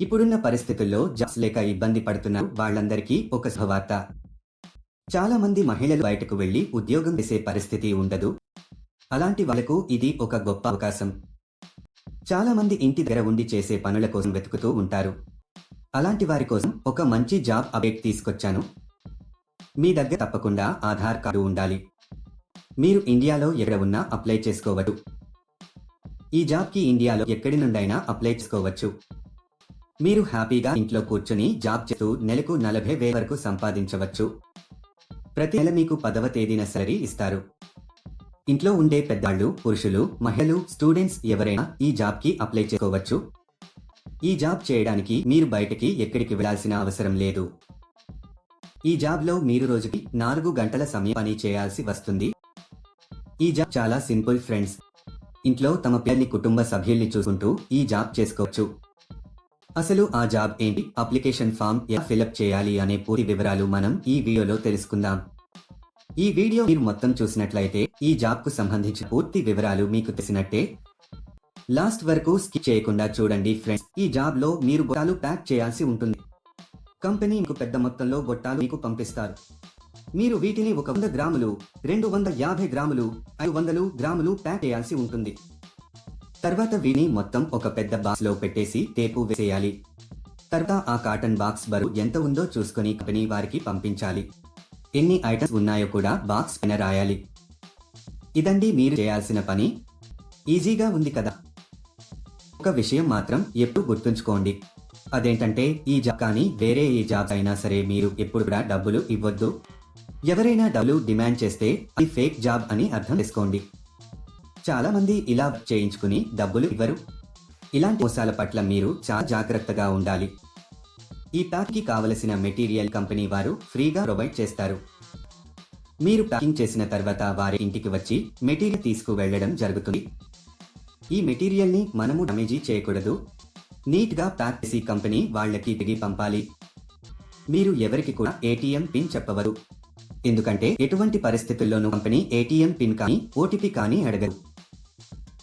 ఇప్పుడున్న పరిస్థితుల్లో జాబ్స్ లేక ఇబ్బంది పడుతున్న వాళ్ళందరికీ ఒక శుభవార్త. చాలా మంది మహిళలు బయటకు వెళ్ళి ఉద్యోగం చేసే పరిస్థితి ఉండదు. అలాంటి వాళ్ళకు ఇది ఒక గొప్ప అవకాశం. చాలా మంది ఇంటి దగ్గర ఉండి చేసే పనుల కోసం వెతుకుతూ ఉంటారు. అలాంటి వారి కోసం ఒక మంచి జాబ్ అప్డేట్ తీసుకొచ్చాను. మీ దగ్గర తప్పకుండా ఆధార్ కార్డు ఉండాలి. మీరు ఇండియాలో ఎక్కడ ఉన్నా అప్లై చేసుకోవచ్చు. ఈ జాబ్కి ఇండియాలో ఎక్కడి నుండైనా అప్లై చేసుకోవచ్చు. మీరు హ్యాపీగా ఇంట్లో కూర్చుని జాబ్ చేస్తూ నెలకు నలభై వేల వరకు సంపాదించవచ్చు. ప్రతి నెల మీకు పదవ తేదీన సరీ ఇస్తారు. ఇంట్లో ఉండే పెద్దవాళ్ళు పురుషులు మహిళలు స్టూడెంట్స్ ఎవరైనా ఈ జాబ్కి అప్లై చేసుకోవచ్చు. ఈ జాబ్ చేయడానికి మీరు బయటకి ఎక్కడికి వెళ్ళాల్సిన అవసరం లేదు. ఈ జాబ్లో మీరు రోజుకి నాలుగు గంటల సమయం పని చేయాల్సి వస్తుంది. ఈ జాబ్ చాలా సింపుల్ ఫ్రెండ్స్ ఇంట్లో తమ పిల్లల్ని కుటుంబ సభ్యుల్ని చూసుకుంటూ ఈ జాబ్ చేసుకోవచ్చు. అసలు ఆ జాబ్ ఏంటి? అప్లికేషన్ ఫామ్ ఎలా ఫిలప్ చేయాలి అనే పూర్తి వివరాలు మనం ఈ వీడియోలో తెలుసుకుందాం. ఈ వీడియో మీరు మొత్తం చూసినట్లయితే ఈ జాబ్కు సంబంధించిన పూర్తి వివరాలు మీకు తెలిసినట్టే. లాస్ట్ వరకు స్కిప్ చేయకుండా చూడండి ఫ్రెండ్స్. ఈ జాబ్లో మీరు గొట్టాలు ప్యాక్ చేయాల్సి ఉంటుంది. కంపెనీ మీకు పెద్ద మొత్తంలో గొట్టాలు మీకు పంపిస్తారు. మీరు వీటిని ఒక వంద గ్రాములు రెండు వంద యాభై గ్రాములు ఐదు వందలు గ్రాములు ప్యాక్ చేయాల్సి ఉంటుంది. తర్వాత విని మొత్తం ఒక పెద్ద బాక్స్లో పెట్టేసి టేపు వేసేయాలి. తర్వాత ఆ కాటన్ బాక్స్ బరువు ఎంత ఉందో చూసుకొని కంపెనీ వారికి పంపించాలి. ఎన్ని ఐటమ్స్ ఉన్నాయో కూడా బాక్స్ పైన రాయాలి. ఇదండి మీరు చేయాల్సిన పని. ఈజీగా ఉంది కదా. ఒక విషయం మాత్రం ఎప్పుడు గుర్తుంచుకోండి. అదేంటంటే ఈ జాబ్ కానీ వేరే ఏ జాబ్ అయినా సరే మీరు ఎప్పుడు కూడా డబ్బులు ఇవ్వద్దు. ఎవరైనా డబ్బులు డిమాండ్ చేస్తే అది ఫేక్ జాబ్ అని అర్థం చేసుకోండి. చాలా మంది ఇలా చేయించుకుని డబ్బులు ఇవ్వరు. ఇలాంటి మోసాల పట్ల మీరు చాలా జాగ్రత్తగా ఉండాలి. ఈ ప్యాక్కి కావలసిన మెటీరియల్ కంపెనీ వారు ఫ్రీగా ప్రొవైడ్ చేస్తారు. మీరు ప్యాకింగ్ చేసిన తర్వాత వారి ఇంటికి వచ్చి మెటీరియల్ తీసుకువెళ్ళడం జరుగుతుంది. ఈ మెటీరియల్ని మనము డమేజీ చేయకూడదు. నీట్గా ప్యాక్ చేసి కంపెనీ వాళ్ళకి తిరిగి పంపాలి. మీరు ఎవరికి కూడా ఏటీఎం పిన్ చెప్పవరు ఎందుకంటే ఎటువంటి పరిస్థితుల్లోనూ కంపెనీ ఏటీఎం పిన్ కానీ ఓటీపీ కానీ అడగదు.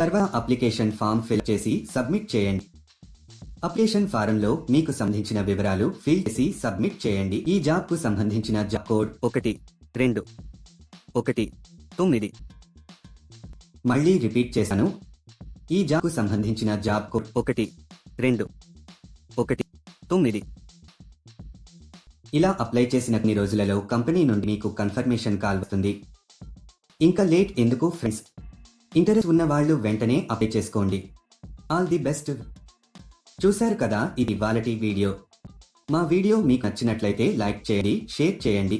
తర్వాత అప్లికేషన్ ఫామ్ ఫిల్ చేసి సబ్మిట్ చేయండి. అప్లికేషన్ ఫారంలో మీకు సంబంధించిన వివరాలు ఫిల్ చేసి సబ్మిట్ చేయండి. ఈ జాబ్కు సంబంధించిన జాబ్ కోడ్ ఒకటి రెండు ఒకటి తొమ్మిది. మళ్ళీ రిపీట్ చేశాను. ఈ జాబ్కు సంబంధించిన జాబ్ కోడ్ ఒకటి రెండు ఒకటి తొమ్మిది. ఇలా అప్లై చేసిన కొన్ని రోజులలో కంపెనీ నుండి మీకు కన్ఫర్మేషన్ కాల్ వస్తుంది. ఇంకా లేట్ ఎందుకు ఫ్రెండ్స్? ఇంటరెస్ట్ ఉన్న వాళ్ళు వెంటనే అప్లై చేసుకోండి. ఆల్ ది బెస్ట్ చూశారు కదా ఇది వాలటి వీడియో. మా వీడియో మీకు నచ్చినట్లయితే లైక్ చేయండి షేర్ చేయండి.